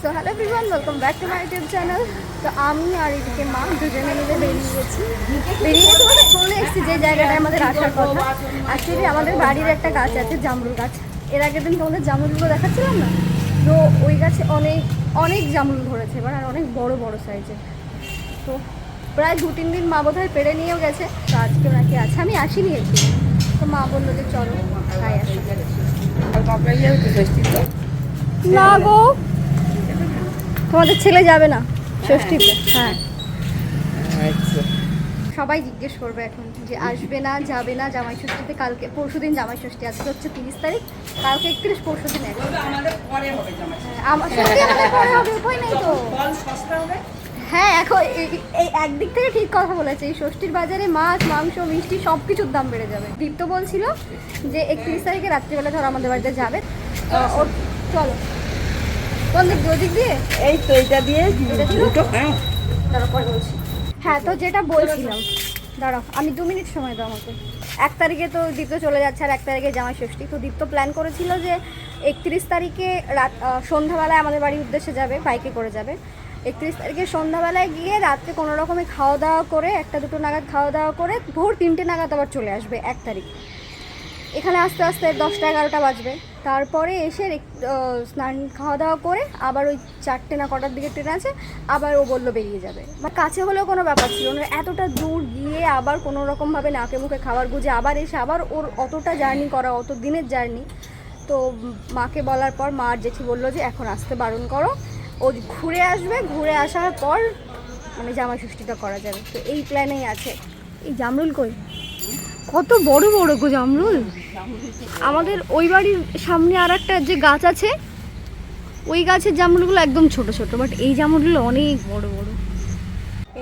So hello everyone welcome back to my YouTube channel তো আমি আর এদিকে মা দুজনে মিলে বেরিয়ে গেছি। বেরিয়ে গেছি মানে চলে এসেছি যে জায়গাটায় আমাদের আসার কথা। অ্যাকচুয়ালি আমাদের বাড়ির একটা গাছ আছে জামরুল গাছ। এর আগের দিন তোমাদের জামরুলগুলো দেখাচ্ছিলাম না? তো ওই গাছে অনেক অনেক জামরুল ধরেছে এবার আর অনেক বড় বড় সাইজের তো প্রায় দু তিন দিন মা বোধহয় পেরে নিয়েও গেছে। তো আজকে নাকি আছে। আমি আসিনি একটু। তো মা বলল যে চলো খাই আসো। না গো তোমাদের ছেলে যাবে না ষষ্ঠীতে হ্যাঁ। সবাই জিজ্ঞেস করবে এখন যে আসবে না যাবে না জামাই ষষ্ঠীতে কালকে পরশু দিন জামাই ষষ্ঠী আজকে হচ্ছে তিরিশ তারিখ কালকে একত্রিশ পরশু দিন হবে হ্যাঁ এখন এই- একদিক থেকে ঠিক কথা বলেছে এই ষষ্ঠীর বাজারে মাছ মাংস মিষ্টি সব কিছুর দাম বেড়ে যাবে। দীপ্ত বলছিল যে একত্রিশ তারিখে রাত্রিবেলা ধর আমাদের বাড়িতে যাবে। তো ওর চলো। কোন দিক দিয়ে? দিক দিয়ে? এই তো এটা দিয়ে দুটো হ্যাঁ। বলছি। হ্যাঁ তো যেটা বলছিলাম দাঁড়াও আমি দু মিনিট সময় দাও আমাকে। এক তারিখে তো দীপ্ত চলে যাচ্ছে আর এক তারিখে জামাই ষষ্ঠী। তো দীপ্ত প্ল্যান করেছিল যে একত্রিশ তারিখে রাত সন্ধ্যাবেলায় আমাদের বাড়ির উদ্দেশ্যে যাবে বাইকে করে যাবে। একত্রিশ তারিখে সন্ধ্যাবেলায় গিয়ে রাত্রে কোনো রকমে খাওয়া দাওয়া করে একটা দুটো নাগাদ খাওয়া দাওয়া করে ভোর তিনটে নাগাদ আবার চলে আসবে এক তারিখ। এখানে আস্তে আস্তে দশটা এগারোটা বাজবে। তারপরে এসে স্নান খাওয়া দাওয়া করে আবার ওই চারটে না কটার দিকে ট্রেন আছে, আবার ও বলল বেরিয়ে যাবে। বা কাছে হলেও কোনো ব্যাপার ছিল না, এতটা দূর গিয়ে আবার কোনো রকমভাবে নাকে মুখে খাবার গুজে আবার এসে আবার ওর অতটা জার্নি করা, অত দিনের জার্নি। তো মাকে বলার পর মা আর জেঠি বলল যে, এখন আসতে বারণ করো। ও ঘুরে আসবে, ঘুরে আসার পর মানে জামাই ষষ্ঠীটা করা যাবে। তো এই প্ল্যানেই আছে। এই জামরুল কই? কত বড় বড় গো জামরুল। আমাদের ওই বাড়ির সামনে আর একটা যে গাছ আছে, ওই গাছের জামরুলগুলো একদম ছোট ছোট বাট এই জামরুলগুলো অনেক বড় বড়।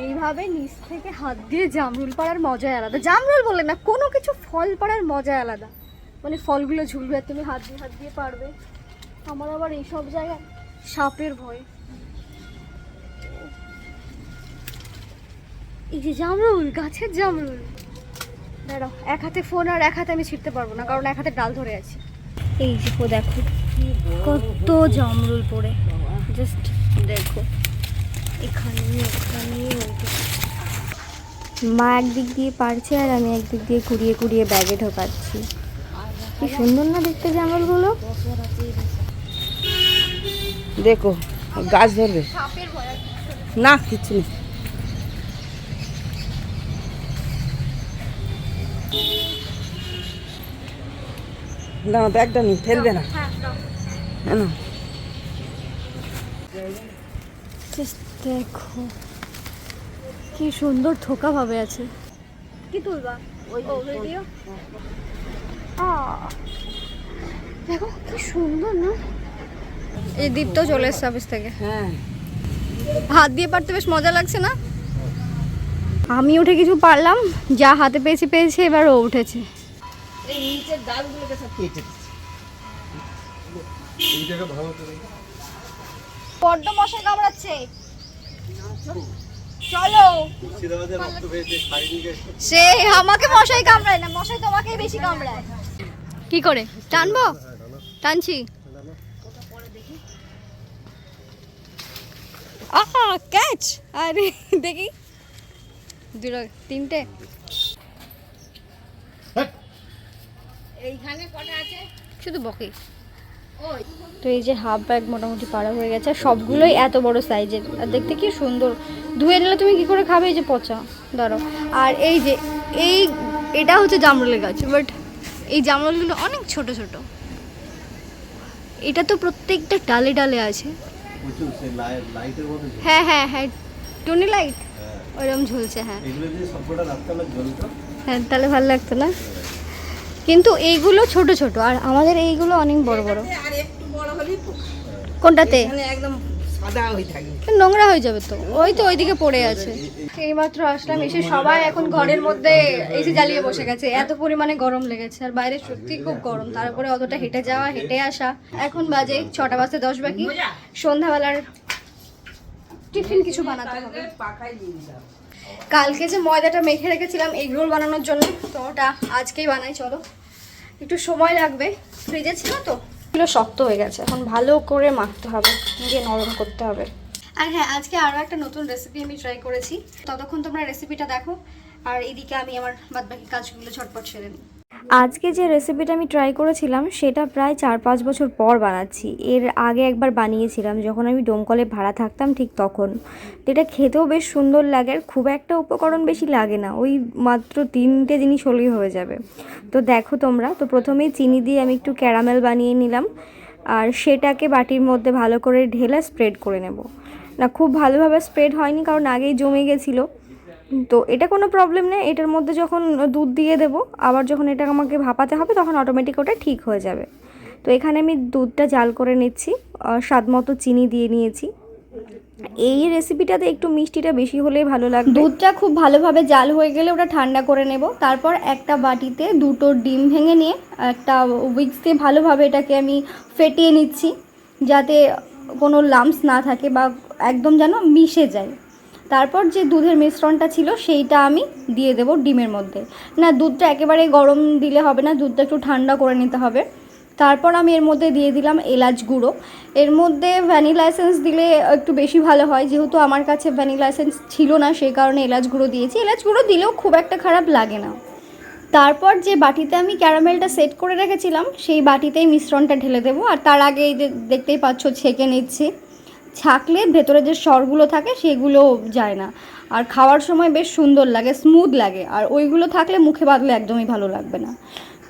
এইভাবে নিচ থেকে হাত দিয়ে জামরুল পাড়ার মজাই আলাদা। জামরুল বলে না, কোনো কিছু ফল পাড়ার মজাই আলাদা। মানে ফলগুলো ঝুলবে আর তুমি হাত দিয়ে হাত দিয়ে পারবে আমার আবার এইসব জায়গায় সাপের ভয়। এই যে জামরুল, গাছের জামরুল। দাঁড়াও এক হাতে ফোন আর এক হাতে আমি ছিঁড়তে পারব না কারণ এক হাতে ডাল ধরে আছি। এই যে দেখো কত জামরুল পড়ে। জাস্ট দেখো এখানে এখানে মা একদিক দিয়ে পারছে আর আমি একদিক দিয়ে কুড়িয়ে কুড়িয়ে ব্যাগে ঢোকাচ্ছি। কি সুন্দর না দেখতে জামরুলগুলো দেখো গাছ ধরবে। সাপের কিছু না। না কিছু নেই। না ব্যাগটা নি ফেলবে না। হ্যাঁ হ্যাঁ না। দেখো কি সুন্দর থোকা ভাবে আছে। কি তুলবা? ওই ভিডিও দেখো কি সুন্দর না? এই দীপ্ত চলে এসছে অফিস থেকে। হ্যাঁ। হাত দিয়ে পারতে বেশ মজা লাগছে না? আমি উঠে কিছু পারলাম যা হাতে পেয়েছি পেয়েছি এবার ও উঠেছে। বড্ড মশা কামড়াচ্ছে। চলো। সে আমাকে মশাই কামড়ায় না মশাই তোমাকেই বেশি কামড়ায়। কি করে? টানবো? টানছি। আহা ক্যাচ! আরে দেখি। দুটো তিনটে? এইখানে কটা আছে? শুধু বকে। তো এই যে হাফ ব্যাগ মোটামুটি পাড়া হয়ে গেছে আর সবগুলোই এত বড় সাইজের। আর দেখতে কি সুন্দর। ধুয়ে নিলে তুমি কি করে খাবে? এই যে পচা। ধরো আর এই যে এই এটা হচ্ছে জামরুলের গাছ বাট এই জামরুলগুলো অনেক ছোট ছোট। এটা তো প্রত্যেকটা ডালে ডালে আছে। হ্যাঁ হ্যাঁ হ্যাঁ। টুনি লাইট। ওইরকম ঝুলছে হ্যাঁ। হ্যাঁ তাহলে ভালো লাগতো না? কিন্তু এইগুলো ছোট ছোট আর আমাদের এইগুলো অনেক বড় বড়। আর একটু বড় হলেই পোকা। কোনটাতে? একদম নোংরা হয়ে যাবে তো। ওই তো ওইদিকে পড়ে আছে। এইমাত্র আসলাম এসে সবাই এখন ঘরের মধ্যে এসে জ্বালিয়ে বসে গেছে। এত পরিমাণে গরম লেগেছে আর বাইরে সত্যি খুব গরম। তারপরে অতটা হেঁটে যাওয়া হেঁটে আসা। এখন বাজে ছটা বাজতে দশ বাকি। সন্ধ্যাবেলার টিফিন কিছু বানাতে হবে। কালকে যে ময়দাটা মেখে রেখেছিলাম এগ রোল বানানোর জন্য তো ওটা আজকেই বানাই চলো। একটু সময় লাগবে। ফ্রিজে ছিল তো? এগুলো শক্ত হয়ে গেছে এখন ভালো করে মাখতে হবে দিয়ে নরম করতে হবে। আর হ্যাঁ আজকে আরও একটা নতুন রেসিপি আমি ট্রাই করেছি। ততক্ষণ তোমরা রেসিপিটা দেখো আর এদিকে আমি আমার বাদবাকি কাজগুলো ঝটপট সেরে নিই। আজকে যে রেসিপিটা আমি ট্রাই করেছিলাম, সেটা প্রায় চার পাঁচ বছর পর বানাচ্ছি। এর আগে একবার বানিয়েছিলাম, যখন আমি ডোমকলে ভাড়া থাকতাম ঠিক তখন। এটা খেতেও বেশ সুন্দর লাগে, আর খুব একটা উপকরণ বেশি লাগে না, ওই মাত্র তিনটে জিনিস হলেই হয়ে যাবে। তো দেখো তোমরা, তো প্রথমেই চিনি দিয়ে আমি একটু ক্যারামেল বানিয়ে নিলাম, আর সেটাকে বাটির মধ্যে ভালো করে ঢেলে স্প্রেড করে নেব। না, খুব ভালোভাবে স্প্রেড হয়নি, কারণ আগেই জমে গেছিল। তো এটা কোনো প্রবলেম নেই, এটার মধ্যে যখন দুধ দিয়ে দেব, আবার যখন এটা আমাকে ভাপাতে হবে, তখন অটোমেটিক ওটা ঠিক হয়ে যাবে। তো এখানে আমি দুধটা জাল করে নিচ্ছি স্বাদ মতো চিনি দিয়ে নিয়েছি। এই রেসিপিটাতে একটু মিষ্টিটা বেশি হলেই ভালো লাগবে। দুধটা খুব ভালোভাবে জাল হয়ে গেলে ওটা ঠান্ডা করে নেব। তারপর একটা বাটিতে দুটো ডিম ভেঙে নিয়ে, একটা উইক্স দিয়ে ভালোভাবে এটাকে আমি ফেটিয়ে নিচ্ছি, যাতে কোনো লাম্পস না থাকে বা একদম যেন মিশে যায়। তারপর যে দুধের মিশ্রণটা ছিল, সেইটা আমি দিয়ে দেবো ডিমের মধ্যে। না, দুধটা একেবারে গরম দিলে হবে না, দুধটা একটু ঠান্ডা করে নিতে হবে। তারপর আমি এর মধ্যে দিয়ে দিলাম এলাচ গুঁড়ো। এর মধ্যে ভ্যানিলা এসেন্স দিলে একটু বেশি ভালো হয়, যেহেতু আমার কাছে ভ্যানিলা এসেন্স ছিল না সেই কারণে এলাচ গুঁড়ো দিয়েছি। এলাচ গুঁড়ো দিলেও খুব একটা খারাপ লাগে না। তারপর যে বাটিতে আমি ক্যারামেলটা সেট করে রেখেছিলাম, সেই বাটিতেই মিশ্রণটা ঢেলে দেবো। আর তার আগে দেখতেই পাচ্ছ, ছেঁকে নিচ্ছি। ছাকলে ভেতরে যে স্বরগুলো থাকে সেগুলো যায় না। আর খাওয়ার সময় বেশ সুন্দর লাগে স্মুথ লাগে। আর ওইগুলো থাকলে মুখে বাঁধলে একদমই ভালো লাগবে না।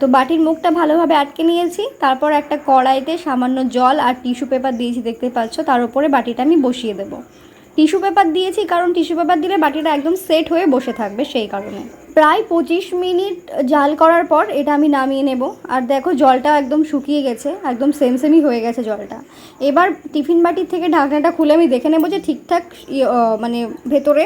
তো বাটির মুখটা ভালোভাবে আটকে নিয়েছি, তারপর একটা কড়াইতে সামান্য জল আর টিস্যু পেপার দিয়েছি দেখতে পাচ্ছ। তার উপরে বাটিটা আমি বসিয়ে দেবো। টিস্যু পেপার দিয়েছি, কারণ টিস্যু পেপার দিলে বাটিটা একদম সেট হয়ে বসে থাকবে সেই কারণে। প্রায় পঁচিশ মিনিট জাল করার পর এটা আমি নামিয়ে নেব। আর দেখো জলটা একদম শুকিয়ে গেছে, একদম সেমসেমই হয়ে গেছে জলটা। এবার টিফিন বাটির থেকে ঢাকনাটা খুলে আমি দেখে নেব যে ঠিকঠাক মানে ভেতরে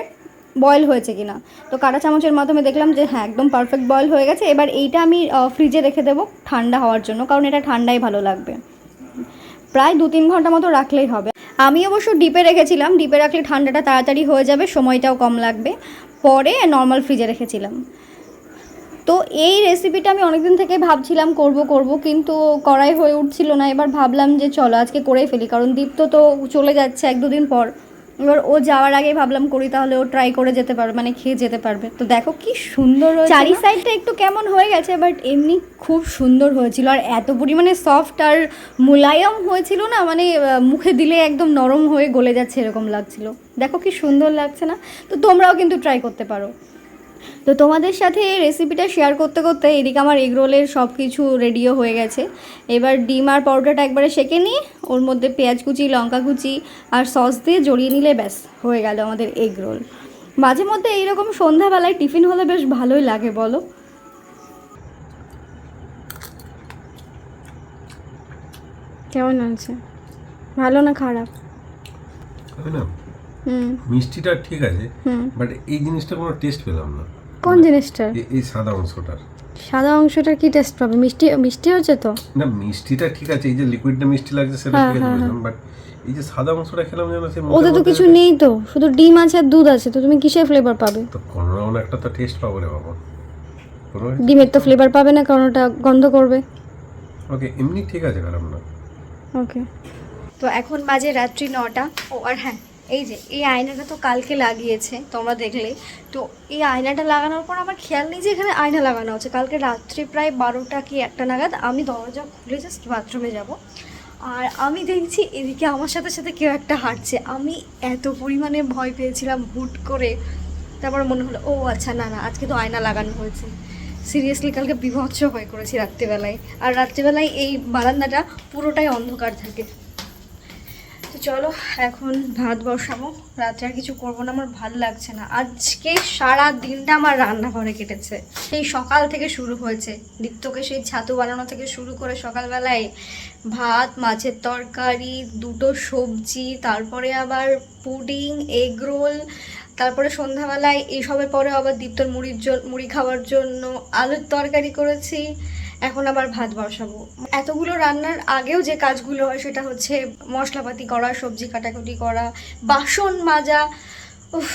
বয়েল হয়েছে কিনা। তো কাঁটা চামচের মাধ্যমে দেখলাম যে হ্যাঁ একদম পারফেক্ট বয়েল হয়ে গেছে। এবার এইটা আমি ফ্রিজে রেখে দেবো ঠান্ডা হওয়ার জন্য, কারণ এটা ঠান্ডাই ভালো লাগবে। প্রায় দু তিন ঘণ্টা মতো রাখলেই হবে। আমি অবশ্য ডিপে রেখেছিলাম। ডিপে রাখলে ঠান্ডাটা তাড়াতাড়ি হয়ে যাবে, সময়টাও কম লাগবে। পরে নর্মাল ফ্রিজে রেখেছিলাম। তো এই রেসিপিটা আমি অনেকদিন থেকে ভাবছিলাম, করব করব, কিন্তু করাই হয়ে উঠছিল না। এবার ভাবলাম যে চলো, আজকে করেই ফেলি। কারণ দীপ্ত তো চলে যাচ্ছে এক দুদিন পর। এবার ও যাওয়ার আগে ভাবলাম করি, তাহলে ও ট্রাই করে যেতে পারবে মানে খেয়ে যেতে পারবে। তো দেখো কি সুন্দর চারি সাইডটা একটু কেমন হয়ে গেছে বাট এমনি খুব সুন্দর হয়েছিল। আর এত পরিমাণে সফট আর মোলায়ম হয়েছিল না মানে মুখে দিলে একদম নরম হয়ে গলে যাচ্ছে, এরকম লাগছিল। দেখো কি সুন্দর লাগছে না? তো তোমরাও কিন্তু ট্রাই করতে পারো। তো তোমাদের সাথে এই রেসিপিটা শেয়ার করতে করতে এদিকে আমার এগ রোলের সব কিছু রেডিও হয়ে গেছে। এবার ডিম আর পাউডারটা একবারে সেঁকে নিয়ে ওর মধ্যে পেঁয়াজ কুচি লঙ্কা কুচি আর সস দিয়ে জড়িয়ে নিলে ব্যাস হয়ে গেল আমাদের এগ রোল মাঝে মধ্যে এইরকম সন্ধ্যাবেলায় টিফিন হলে বেশ ভালোই লাগে বলো? কেমন আছে ভালো না খারাপ? মিষ্টিটা ঠিক আছে হুম। বাট এই জিনিসটা কোনো টেস্ট পেলাম না। কোন জিনিসটার এই সাদা অংশটার। সাদা অংশটার কি টেস্ট পাবে? মিষ্টি মিষ্টি হচ্ছে তো? না মিষ্টিটা ঠিক আছে এই যে লিকুইডটা মিষ্টি লাগছে সেটা হ্যাঁ, ঠিক আছে হ্যাঁ, বুঝলাম বাট এই যে সাদা অংশটা খেলাম যেন সে ওতে তো কিছু নেই তো শুধু ডিম আছে আর দুধ আছে তো তুমি কিসের ফ্লেভার পাবে? তো কোনো একটা তো টেস্ট পাবো রে বাবা। ডিমের তো ফ্লেভার পাবে? না কারণ ওটা গন্ধ করবে। ওকে এমনি ঠিক আছে খারাপ না। ওকে। তো এখন বাজে রাত্রি নটা ও আর হ্যাঁ এই যে, এই আয়নাটা তো কালকে লাগিয়েছে, তোমরা দেখলে। তো এই আয়নাটা লাগানোর পর আমার খেয়াল নেই যে এখানে আয়না লাগানো আছে। কালকে রাত্রি প্রায় বারোটা কি একটা নাগাদ আমি দরজা খুলে জাস্ট বাথরুমে যাব। আর আমি দেখছি এদিকে আমার সাথে সাথে কেউ একটা হাঁটছে। আমি এত পরিমাণে ভয় পেয়েছিলাম হুট করে। তারপর মনে হলো, ও আচ্ছা না না, আজকে তো আয়না লাগানো হয়েছে। সিরিয়াসলি কালকে বিভৎস ভয় করেছি রাত্রিবেলায়। আর রাত্রিবেলায় এই বারান্দাটা পুরোটাই অন্ধকার থাকে। তো চলো, এখন ভাত বসাবো। রাত্রে আর কিছু করব না, আমার ভালো লাগছে না। আজকে সারা দিনটা আমার রান্নাঘরে কেটেছে। সেই সকাল থেকে শুরু হয়েছে। দীপ্তকে সেই ছাতু বানানো থেকে শুরু করে সকালবেলায় ভাত, মাছের তরকারি, দুটো সবজি, তারপরে আবার পুডিং, এগ রোল, তারপরে সন্ধ্যাবেলায় এসবের পরে আবার দীপ্তর মুড়ির জন্য মুড়ি খাওয়ার জন্য আলুর তরকারি করেছি। এখন আবার ভাত বসাবো। এতগুলো রান্নার আগেও যে কাজগুলো হয় সেটা হচ্ছে মশলাপাতি করা, সবজি কাটাকুটি করা, বাসন মাজা, উফ,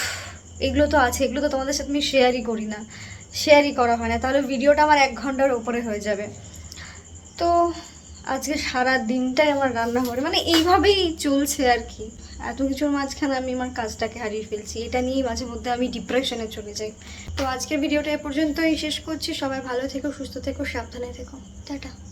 এগুলো তো আছে, এগুলো তো তোমাদের সাথে আমি শেয়ারই করি না শেয়ারই করা হয় না। তাহলে ভিডিওটা আমার এক ঘণ্টার ওপরে হয়ে যাবে। তো আজকে সারা দিনটাই আমার রান্নাঘরে মানে এইভাবেই চলছে আর কি। এত কিছুর মাঝখানে আমি আমার কাজটাকে হারিয়ে ফেলছি। এটা নিয়েই মাঝে মধ্যে আমি ডিপ্রেশনে চলে যাই। তো আজকের ভিডিওটা এ পর্যন্তই। শেষ করছি। সবাই ভালো থেকো, সুস্থ থেকো, সাবধানে থেকো। টাটা।